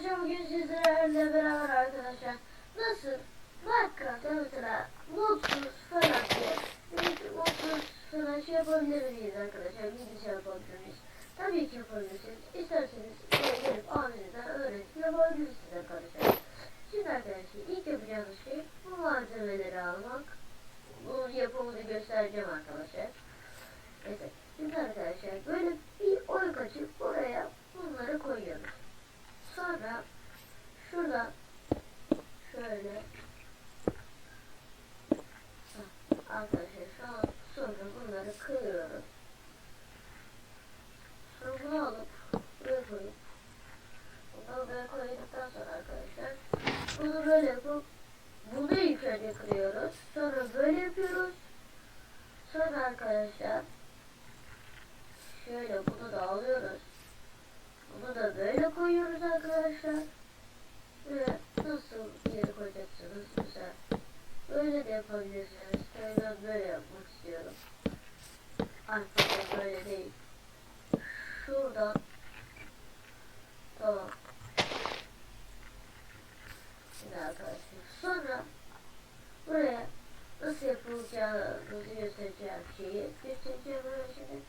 arkadaşlar bugün sizlerle beraber arkadaşlar nasıl Minecraft'ta mesela modsuz falan diye modsuz falan şey yapabilir miyiz arkadaşlar bilgisayar yapabilir miyiz? Tabii ki yapabilirsiniz. İsterseniz buraya gelip abinizden öğretip yapabilirsiniz arkadaşlar. Şimdi arkadaşlar ilk yapacağınız şey bu malzemeleri almak. Bunun yapımını göstereceğim arkadaşlar. Evet. Şimdi arkadaşlar böyle bir oyun açıp buraya bunları koyuyoruz. Sonra şuradan şöyle Hah, arkadaşlar şu an sonra bunları kırıyoruz. Sonra bunu alıp buraya koyup bunu buraya koyduktan sonra arkadaşlar bunu böyle yapıp bunu ilk önce kırıyoruz. Sonra böyle yapıyoruz. Sonra arkadaşlar şöyle bunu da alıyoruz. Bunu da böyle koyuyoruz arkadaşlar. Ve nasıl yere koyacaksınız mesela. Böyle de yapabilirsiniz. Ben böyle yapmak istiyorum. Arkadaşlar böyle değil. Şuradan. Tamam. Şimdi arkadaşlar. Sonra buraya nasıl yapılacağınızı göstereceğim şeyi göstereceğim böyle şimdi.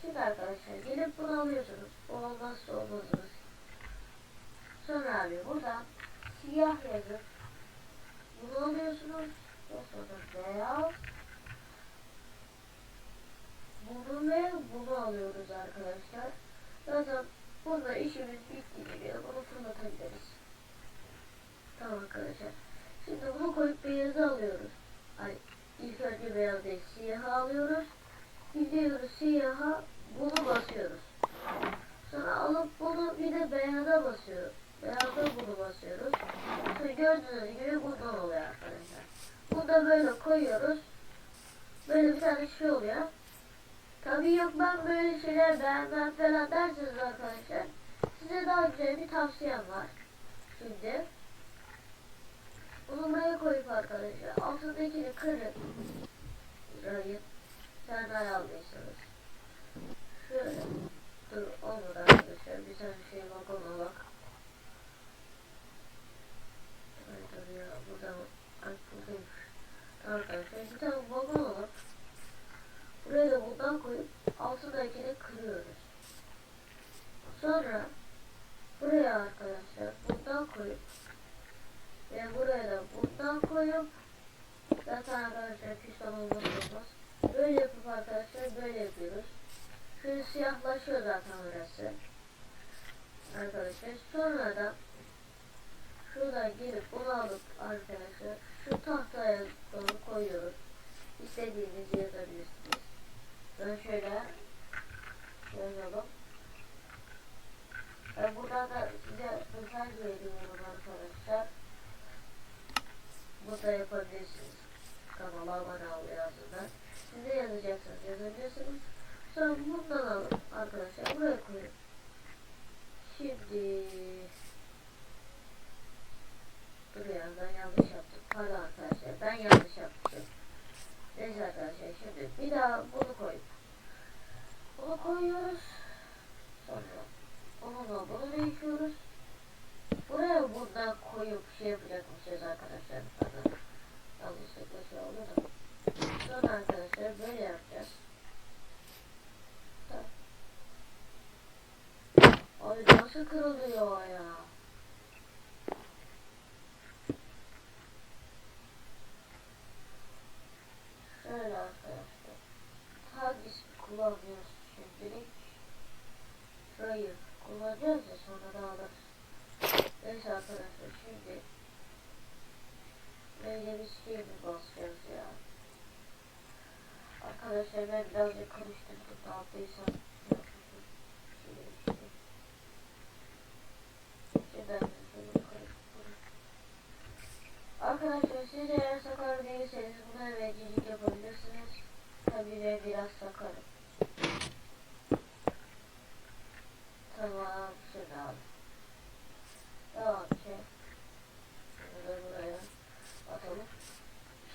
Şimdi arkadaşlar gelip bunu alıyorsunuz. Bu olmazsa olmazınız. Sonra abi buradan siyah yazıp bunu alıyorsunuz. Ve sonra beyaz. Bunu ve bunu alıyoruz arkadaşlar. Zaten bunda işimiz bitti gibi. Bunu fırlatabiliriz. Tamam arkadaşlar. Şimdi bunu koyup beyazı alıyoruz. Önce beyaz değil siyahı alıyoruz. Gidiyoruz siyaha bunu basıyoruz. Sonra alıp bunu bir de beyaza basıyoruz. Beyaza bunu basıyoruz. Sonra gördüğünüz gibi bundan oluyor arkadaşlar. Bunu da böyle koyuyoruz. Böyle bir tane şey oluyor. Tabii yok ben böyle şeyler beğenmem falan derseniz arkadaşlar. Size daha güzel bir tavsiyem var. Şimdi bunu buraya koyup arkadaşlar altındakini kırın. Burayı sen ayarlıyorsunuz. Şöyle. Dur olmadı arkadaşlar. Bir tane şey vagona bak. Ay dur ya burada Ay buradaymış. Arkadaşlar bir tane vagon alıp buraya da bundan koyup altındakini kırıyoruz. Sonra buraya arkadaşlar bundan koyup ve buraya da bundan koyup zaten arkadaşlar piston olmaz olmaz. Böyle yapıp arkadaşlar böyle yapıyoruz. Şöyle siyahlaşıyor zaten orası. Arkadaşlar sonra da şuradan gelip bunu alıp arkadaşlar şu tahtaya doğru koyuyoruz. İstediğinizi yazabilirsiniz. Ben şöyle yazalım. Ben buradan da size mesaj veriyorum arkadaşlar. Burada yapabilirsiniz. Kanala abone ol yazdığında. Siz de yazacaksınız yazabilirsiniz. Sonra bundan alıp arkadaşlar buraya koyun. Şimdi Dur ya ben yanlış yaptım. Pardon arkadaşlar ben yanlış yaptım. Neyse arkadaşlar şimdi bir daha bunu koyup bunu koyuyoruz. Sonra onunla bunu değişiyoruz. Buraya buradan koyup şey yapacakmışız arkadaşlar. Pardon. Yanlışlıkla şey oldu da. Sonra arkadaşlar böyle yapacağız. Abi nasıl kırılıyor ya? Şöyle arkadaşlar. Hangisi kullanıyoruz şimdilik? Şurayı kullanacağız ya sonra da alırız. Neyse arkadaşlar şimdi bir şey mi basacağız ya? Arkadaşlar ben birazcık karıştırdım ne yaptıysam.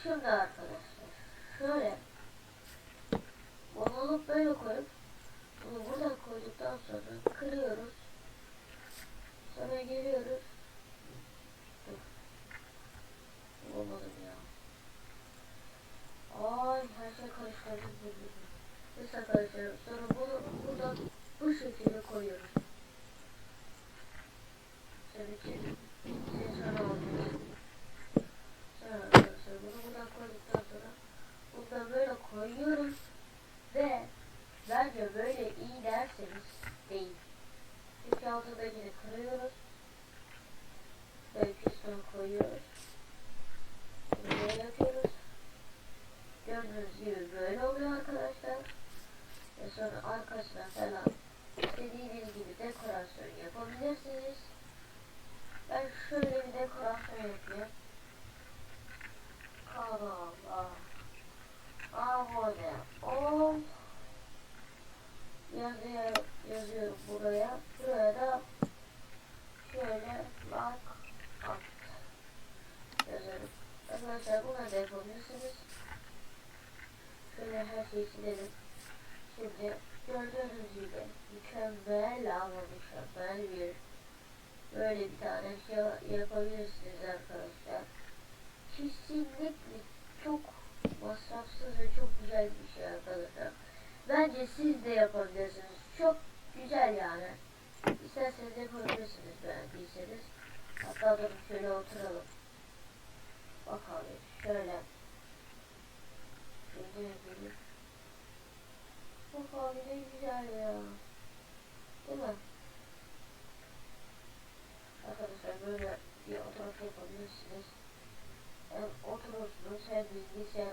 Şurada arkadaşlar. Şöyle. Onu böyle koyup bunu buradan koyduktan sonra kırıyoruz. Sonra geliyoruz. Olmadı ya. Ay her şey karıştırdık birbirine. Nasıl karıştırdık? Sonra bunu buradan bu şekilde yazıyor, buraya. Şuraya da şöyle bak at yazıyoruz. Arkadaşlar bunu da yapabilirsiniz. Şöyle her şeyi silelim. 你选